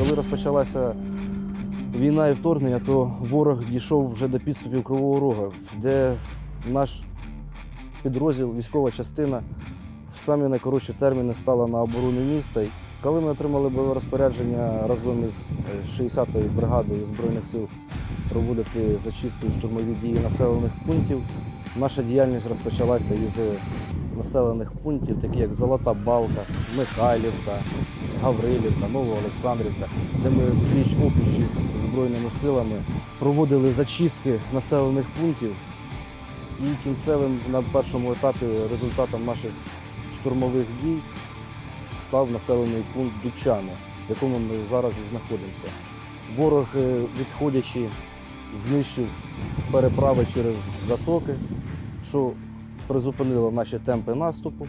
Коли розпочалася війна і вторгнення, то ворог дійшов вже до підступів Кривого Рога, де наш підрозділ, військова частина в самі найкоротші терміни стала на оборону міста. Коли ми отримали бойове розпорядження разом із е, 60-ю бригадою Збройних сил проводити зачистку і штурмові дії населених пунктів, наша діяльність розпочалася із е, населених пунктів, такі як Золота Балка, Михайлівка, Гаврилівка, Новоолександрівка, де ми пліч опліч із Збройними силами проводили зачистки населених пунктів. І кінцевим на першому етапі результатом наших штурмових дій став населений пункт Дучани, в якому ми зараз і знаходимося. Ворог, е, відходячи, знищив переправи через затоки, що призупинило наші темпи наступу.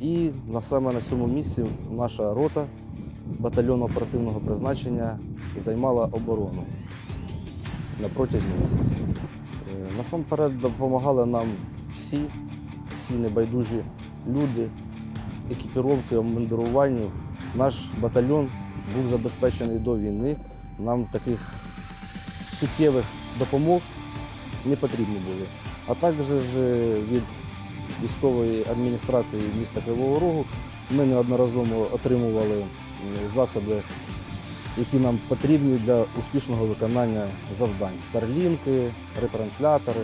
І саме на цьому місці наша рота батальйону оперативного призначення займала оборону на протязі місяця. Е, Насамперед допомагали нам всі, всі небайдужі люди, екіпіровки, обмундируванню. Наш батальйон був забезпечений до війни. Нам таких суттєвих допомог не потрібні були. А також е, від військової адміністрації міста Кривого Рогу ми неодноразово отримували засоби, які нам потрібні для успішного виконання завдань. Старлінки, ретранслятори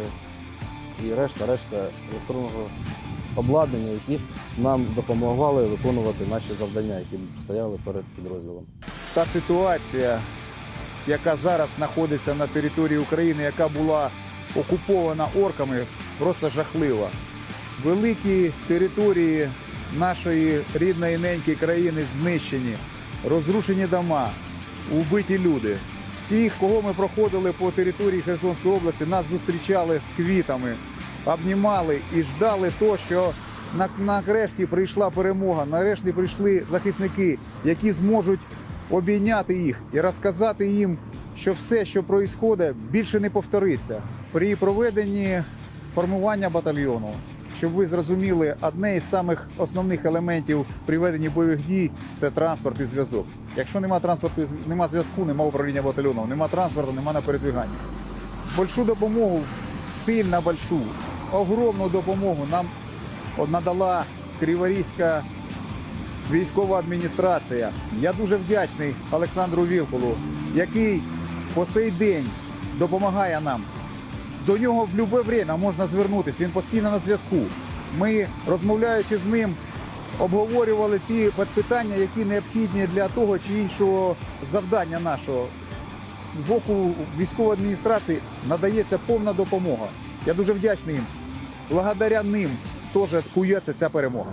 і решта, решта електронного обладнання, які нам допомагали виконувати наші завдання, які стояли перед підрозділом. та ситуація, яка зараз знаходиться на території України, яка була окупована орками, просто жахлива. Великі території нашої рідної неньки країни знищені, розрушені дома, вбиті люди. Всіх, кого ми проходили по території Херсонської області, нас зустрічали з квітами, обнімали і ждали то, що на, нарешті прийшла перемога, нарешті прийшли захисники, які зможуть обійняти їх і розказати їм, що все, що відбувається, більше не повториться. При проведенні формування батальйону, щоб ви зрозуміли, одне із самих основних елементів при веденні бойових дій це транспорт і зв'язок. Якщо нема транспорту, нема зв'язку, нема управління батальйоном, нема транспорту, нема на передвігання. Большу допомогу, сильно большу, огромну допомогу нам надала Криворізька військова адміністрація. Я дуже вдячний Олександру Вілкулу, який по сей день допомагає нам. До нього в будь-яке время можна звернутися. Він постійно на зв'язку. Ми, розмовляючи з ним, обговорювали ті питання, які необхідні для того чи іншого завдання нашого. З боку військової адміністрації надається повна допомога. Я дуже вдячний їм. Благодаря ним теж кується ця перемога.